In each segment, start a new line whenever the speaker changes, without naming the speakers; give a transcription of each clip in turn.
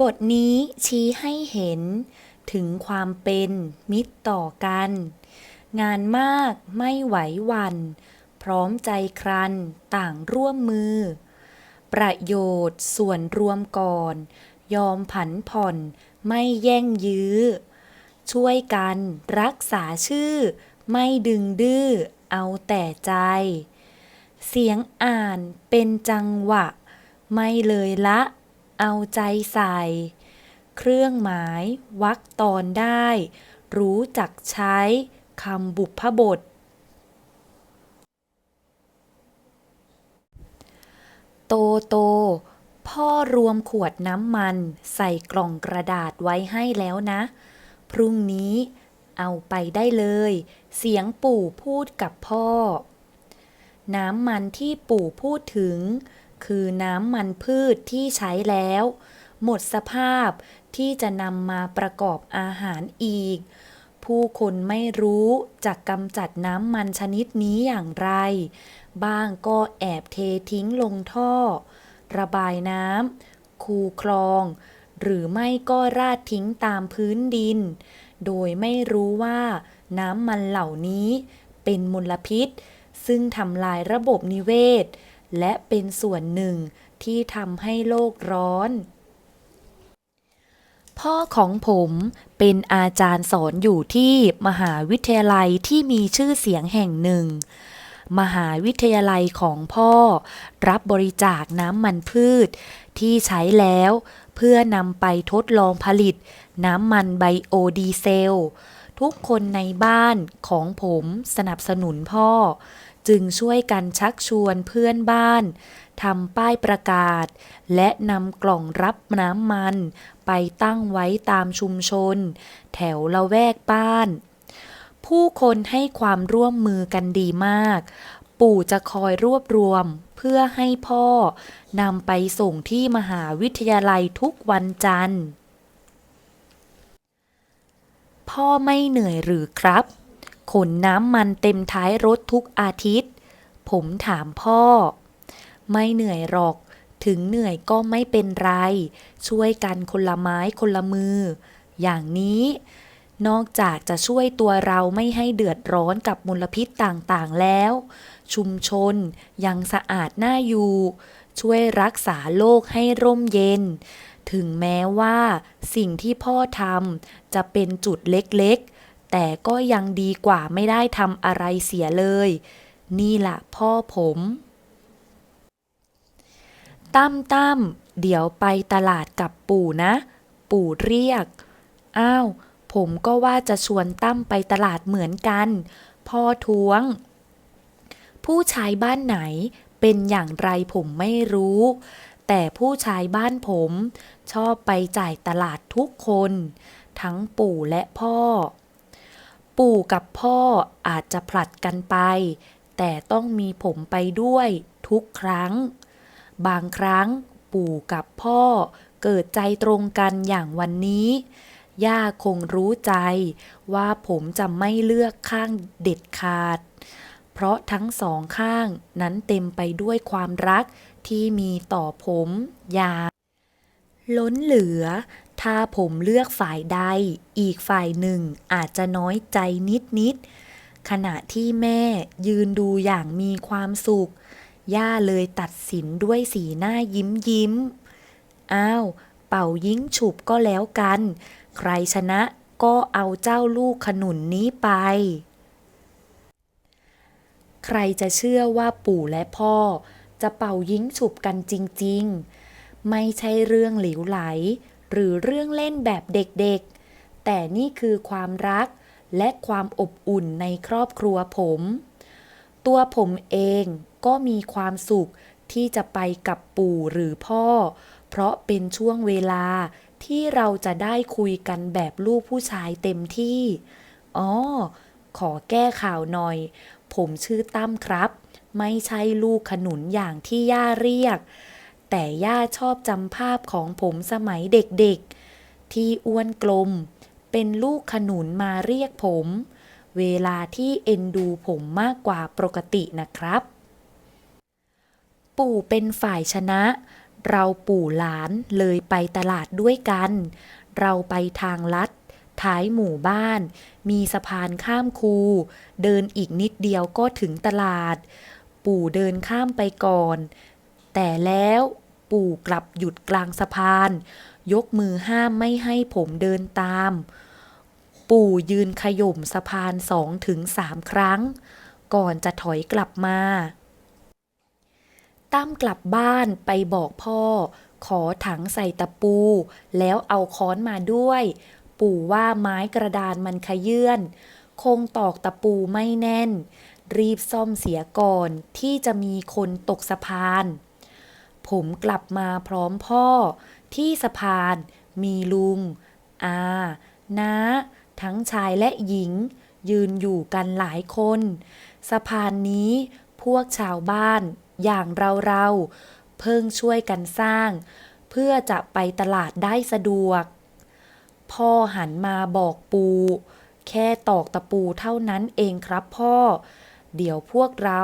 บทนี้ชี้ให้เห็นถึงความเป็นมิตรต่อกัน งานมากไม่ไหววัน พร้อมใจครันต่างร่วมมือ ประโยชน์ส่วนรวมก่อน ยอมผันผ่อนไม่แย่งยื้อ ช่วยกันรักษาชื่อ ไม่ดึงดื้อ เอาแต่ใจ เสียงอ่านเป็นจังหวะ ไม่เลยละ เอาใจใส่ เครื่องหมายวรรคตอนได้ รู้จักใช้คำบุพบท โตโต พ่อรวมขวดน้ำมันใส่กล่องกระดาษไว้ให้แล้วนะ พรุ่งนี้เอาไปได้เลย เสียงปู่พูดกับพ่อ น้ำมันที่ปู่พูดถึง คือน้ำมันพืชที่ใช้แล้ว หมดสภาพที่จะนำมาประกอบอาหารอีก ผู้คนไม่รู้จะกำจัดน้ำมันชนิดนี้อย่างไร บ้างก็แอบเททิ้งลงท่อ ระบายน้ำคูคลอง หรือไม่ก็ราดทิ้งตามพื้นดิน โดยไม่รู้ว่าน้ำมันเหล่านี้เป็นมลพิษ ซึ่งทำลายระบบนิเวศ และเป็นส่วนหนึ่งที่ทำให้โลกร้อน พ่อของผมเป็นอาจารย์สอนอยู่ที่มหาวิทยาลัยที่มีชื่อเสียงแห่งหนึ่ง มหาวิทยาลัยของพ่อ รับบริจาคน้ำมันพืช ที่ใช้แล้วเพื่อนำไปทดลองผลิต น้ำมันไบโอดีเซล ทุกคนในบ้านของผมสนับสนุนพ่อ จึงช่วยกันชักชวนเพื่อนบ้านทำป้ายประกาศ และนำกล่องรับน้ำมัน ไปตั้งไว้ตามชุมชน แถวละแวกบ้าน ผู้คนให้ความร่วมมือกันดีมาก ปู่จะคอยรวบรวมเพื่อให้พ่อนำไปส่งที่มหาวิทยาลัยทุกวันจันทร์ พ่อไม่เหนื่อยหรือครับ ขนน้ำมันเต็มท้ายรถทุกอาทิตย์ ผมถามพ่อ ไม่เหนื่อยหรอก ถึงเหนื่อยก็ไม่เป็นไร ช่วยกันคนละไม้คนละมือ อย่างนี้ นอกจากจะช่วยตัวเราไม่ให้เดือดร้อนกับมลพิษต่างๆแล้ว ชุมชนยังสะอาดน่าอยู่ ช่วยรักษาโลกให้ร่มเย็น ถึงแม้ว่าสิ่งที่พ่อทำจะเป็นจุดเล็กๆ แต่ก็ยังดีกว่าไม่ได้ทำอะไรเสียเลย นี่ล่ะพ่อผมตั้มตั้มเดี๋ยวไปตลาดกับปู่นะ ปู่เรียก อ้าว ผมก็ว่าจะชวนตั้มไปตลาดเหมือนกัน พ่อท้วง ผู้ชายบ้านไหนเป็นอย่างไรผมไม่รู้ แต่ผู้ชายบ้านผม ชอบไปจ่ายตลาดทุกคน ทั้งปู่และพ่อ ปู่กับพ่ออาจจะผลัดกันไป แต่ต้องมีผมไปด้วยทุกครั้ง บางครั้งปู่กับพ่อเกิดใจตรงกันอย่างวันนี้ ย่าคงรู้ใจว่าผมจะไม่เลือกข้างเด็ดขาด เพราะทั้งสองข้างนั้นเต็มไปด้วยความรักที่มีต่อผมอย่าล้นเหลือ ถ้าผมเลือกฝ่ายใด อีกฝ่ายหนึ่งอาจจะน้อยใจนิดๆขณะที่แม่ยืนดูอย่างมีความสุข ย่าเลยตัดสินด้วยสีหน้ายิ้มยิ้ม อ้าว เป่ายิงฉุบก็แล้วกัน ใครชนะก็เอาเจ้าลูกขนุนนี้ไป ใครจะเชื่อว่าปู่และพ่อ จะเป่ายิงฉุบกันจริง ๆ ไม่ใช่เรื่องหลิวไหล หรือเรื่องเล่นแบบเด็กๆ แต่นี่คือความรักและความอบอุ่นในครอบครัวผม ตัวผมเองก็มีความสุขที่จะไปกับปู่หรือพ่อ เพราะเป็นช่วงเวลาที่เราจะได้คุยกันแบบลูกผู้ชายเต็มที่ อ๋อ ขอแก้ข่าวหน่อย ผมชื่อตั้มครับ ไม่ใช่ลูกขนุนอย่างที่ย่าเรียก แต่ย่าชอบจำภาพของผมสมัยเด็กๆ ที่อ้วนกลม เป็นลูกขนุนมาเรียกผม เวลาที่เอ็นดูผมมากกว่าปกตินะครับ ปู่เป็นฝ่ายชนะ เราปู่หลานเลยไปตลาดด้วยกัน เราไปทางลัดท้ายหมู่บ้าน มีสะพานข้ามคู เดินอีกนิดเดียวก็ถึงตลาด ปู่เดินข้ามไปก่อน แต่แล้วปู่กลับหยุดกลางสะพาน ยกมือห้ามไม่ให้ผมเดินตาม ปู่ยืนขย่มสะพานสองถึงสามครั้ง ก่อนจะถอยกลับมา ตั้มกลับบ้านไปบอกพ่อ ขอถังใส่ตะปู แล้วเอาค้อนมาด้วย ปู่ว่าไม้กระดานมันขยื่นคงตอกตะปูไม่แน่น รีบซ่อมเสียก่อนที่จะมีคนตกสะพาน ผมกลับมาพร้อมพ่อ ที่สะพาน มีลุง อาน้า ทั้งชายและหญิง ยืนอยู่กันหลายคน สะพานนี้พวกชาวบ้าน อย่างเราเราๆเพิ่งช่วยกันสร้าง เพื่อจะไปตลาดได้สะดวก พ่อหันมาบอกปู แค่ตอกตะปูเท่านั้นเองครับพ่อ เดี๋ยวพวกเรา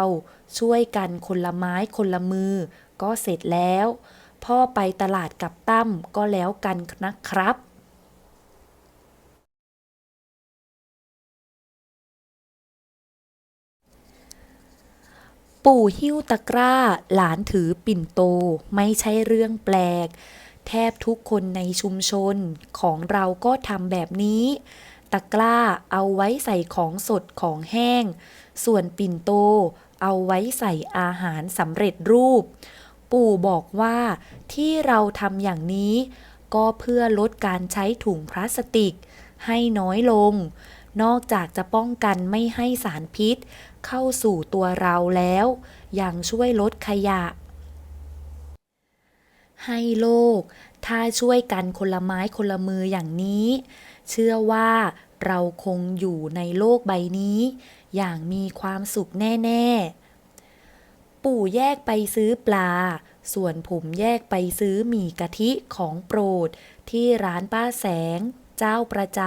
ช่วยกันคนละไม้คนละมือ ก็เสร็จแล้ว พ่อไปตลาดกับตั้มก็แล้วกันนะครับปู่หิ้วตะกร้า หลานถือปิ่นโตไม่ใช่เรื่องแปลก แทบทุกคนในชุมชนของเราก็ทำแบบนี้ ตะกร้าเอาไว้ใส่ของสดของแห้ง ส่วนปิ่นโตเอาไว้ใส่อาหารสำเร็จรูป ปู่บอกว่าที่เราทำอย่างนี้ ก็เพื่อลดการใช้ถุงพลาสติก ให้น้อยลง นอกจากจะป้องกันไม่ให้สารพิษ เข้าสู่ตัวเราแล้ว ยังช่วยลดขยะ ให้โลก ถ้าช่วยกันคนละไม้คนละมืออย่างนี้ เชื่อว่าเราคงอยู่ในโลกใบนี้ อย่างมีความสุขแน่ ๆ ปู่แยกไปซื้อปลา ส่วนผมแยกไปซื้อหมี่กะทิของโปรด ที่ร้านป้าแสง เจ้าประจ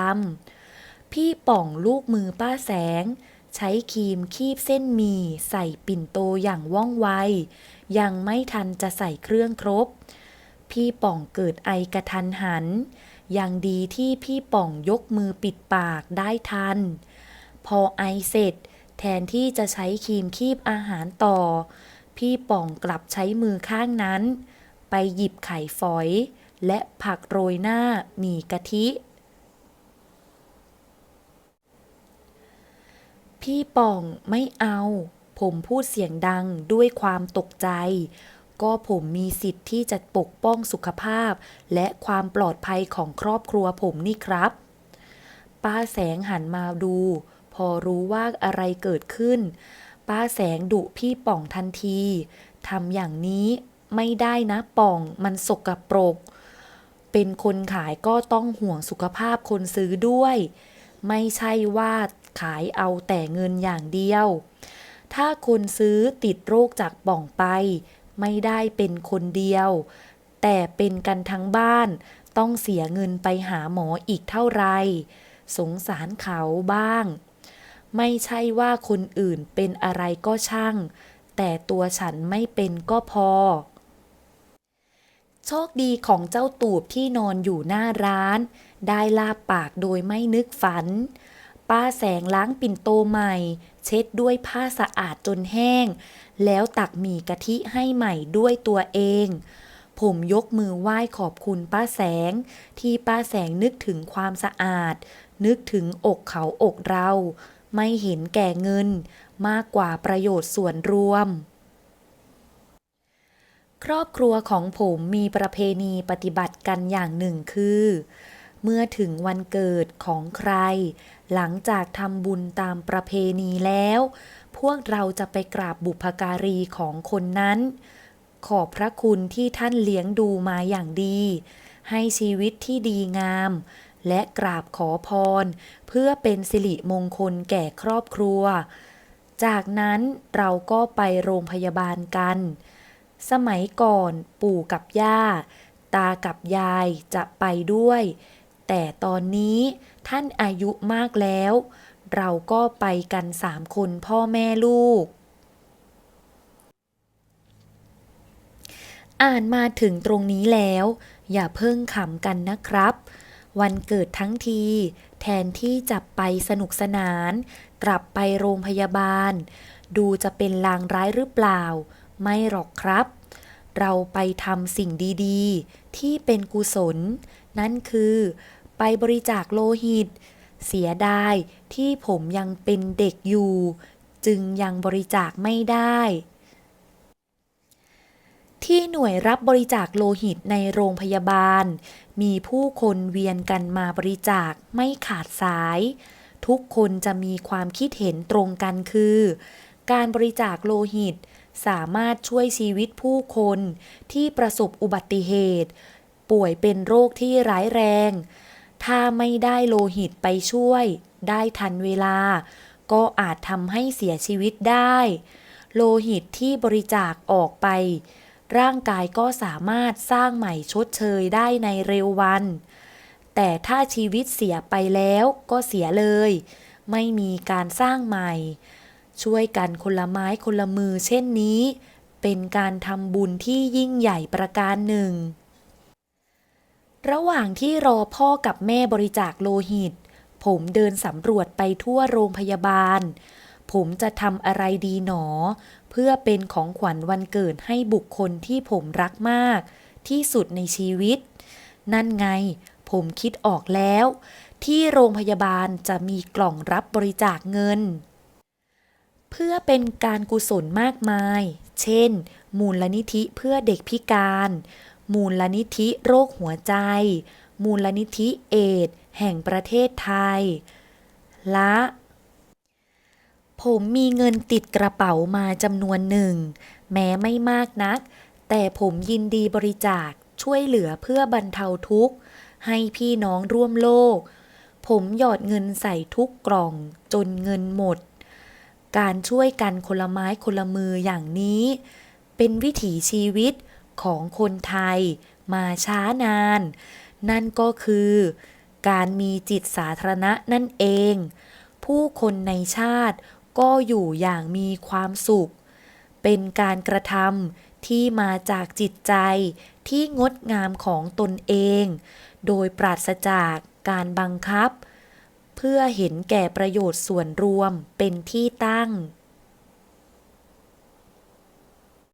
ำพี่ป่องลูกมือป้าแสง ใช้ครีมคีบเส้นหมี่ใส่ปิ่นโตอย่างว่องไว ยังไม่ทันจะใส่เครื่องครบ พี่ป่องเกิดไอกระทันหัน ยังดีที่พี่ป่องยกมือปิดปากได้ทัน พอไอเสร็จ แทนที่จะใช้ครีมคีบอาหารต่อ พี่ป่องกลับใช้มือข้างนั้น ไปหยิบไข่ฝอย และผักโรยหน้าหมี่กะทิ พี่ป่องไม่เอา ผมพูดเสียงดังด้วยความตกใจ ก็ผมมีสิทธิ์ที่จะปกป้องสุขภาพ และความปลอดภัยของครอบครัวผมนี่ครับ ป้าแสงหันมาดู พอรู้ว่าอะไรเกิดขึ้น ป้าแสงดุพี่ป่องทันทีทำอย่างนี้ไม่ได้นะป่องมันสกปรก เป็นคนขายก็ต้องห่วงสุขภาพคนซื้อด้วย ไม่ใช่ว่าขายเอาแต่เงินอย่างเดียว ถ้าคนซื้อติดโรคจากป่องไป ไม่ได้เป็นคนเดียว แต่เป็นกันทั้งบ้าน ต้องเสียเงินไปหาหมออีกเท่าไหรสงสารเขาบ้าง ไม่ใช่ว่าคนอื่นเป็นอะไรก็ช่าง แต่ตัวฉันไม่เป็นก็พอ โชคดีของเจ้าตูบที่นอนอยู่หน้าร้าน ได้ลาบปากโดยไม่นึกฝัน ป้าแสงล้างปิ่นโตใหม่ เช็ดด้วยผ้าสะอาดจนแห้ง แล้วตักหมี่กะทิให้ใหม่ด้วยตัวเองผมยกมือไหว้ขอบคุณป้าแสง ที่ป้าแสงนึกถึงความสะอาด นึกถึงอกเขาอกเรา ไม่เห็นแก่เงินมากกว่าประโยชน์ส่วนรวม ครอบครัวของผมมีประเพณีปฏิบัติกันอย่างหนึ่งคือ เมื่อถึงวันเกิดของใคร หลังจากทำบุญตามประเพณีแล้ว พวกเราจะไปกราบบุพการีของคนนั้น ขอบพระคุณที่ท่านเลี้ยงดูมาอย่างดี ให้ชีวิตที่ดีงาม และกราบขอพร เพื่อเป็นสิริมงคลแก่ครอบครัว จากนั้นเราก็ไปโรงพยาบาลกัน สมัยก่อนปู่กับย่า ตากับยายจะไปด้วย แต่ตอนนี้ท่านอายุมากแล้ว เราก็ไปกันสามคนพ่อแม่ลูกอ่านมาถึงตรงนี้แล้ว อย่าเพิ่งขำกันนะครับ วันเกิดทั้งที แทนที่จะไปสนุกสนาน กลับไปโรงพยาบาล ดูจะเป็นลางร้ายหรือเปล่า ไม่หรอกครับ เราไปทำสิ่งดีๆ ที่เป็นกุศล นั่นคือไปบริจาคโลหิต เสียดายที่ผมยังเป็นเด็กอยู่ จึงยังบริจาคไม่ได้ ที่หน่วยรับบริจาคโลหิตในโรงพยาบาล มีผู้คนเวียนกันมาบริจาคไม่ขาดสาย ทุกคนจะมีความคิดเห็นตรงกันคือ การบริจาคโลหิต สามารถช่วยชีวิตผู้คนที่ประสบอุบัติเหตุ ป่วยเป็นโรคที่ร้ายแรง ถ้าไม่ได้โลหิตไปช่วย ได้ทันเวลา ก็อาจทำให้เสียชีวิตได้ โลหิตที่บริจาคออกไป ร่างกายก็สามารถสร้างใหม่ชดเชยได้ในเร็ววัน แต่ถ้าชีวิตเสียไปแล้วก็เสียเลย ไม่มีการสร้างใหม่ ช่วยกันคนละไม้คนละมือเช่นนี้ เป็นการทำบุญที่ยิ่งใหญ่ประการหนึ่ง ระหว่างที่รอพ่อกับแม่บริจาคโลหิต ผมเดินสำรวจไปทั่วโรงพยาบาล ผมจะทำอะไรดีหนอ เพื่อเป็นของขวัญวันเกิดให้บุคคลที่ผมรักมาก ที่สุดในชีวิต นั่นไง ผมคิดออกแล้ว ที่โรงพยาบาลจะมีกล่องรับบริจาคเงิน เพื่อเป็นการกุศลมากมาย เช่น มูลนิธิเพื่อเด็กพิการ มูลนิธิโรคหัวใจ มูลนิธิเอดแห่งประเทศไทย ละ ผมมีเงินติดกระเป๋ามาจำนวนหนึ่ง แม้ไม่มากนัก แต่ผมยินดีบริจาคช่วยเหลือเพื่อบรรเทาทุกข์ ให้พี่น้องร่วมโลก ผมหยอดเงินใส่ทุกกล่องจนเงินหมด การช่วยกันคนละไม้คนละมืออย่างนี้ เป็นวิถีชีวิตของคนไทยมาช้านาน นั่นก็คือ การมีจิตสาธารณะนั่นเอง ผู้คนในชาติ ก็อยู่อย่างมีความสุข เป็นการกระทำที่มาจากจิตใจที่งดงามของตนเอง โดยปราศจากการบังคับ เพื่อเห็นแก่ประโยชน์ส่วนรวมเป็นที่ตั้ง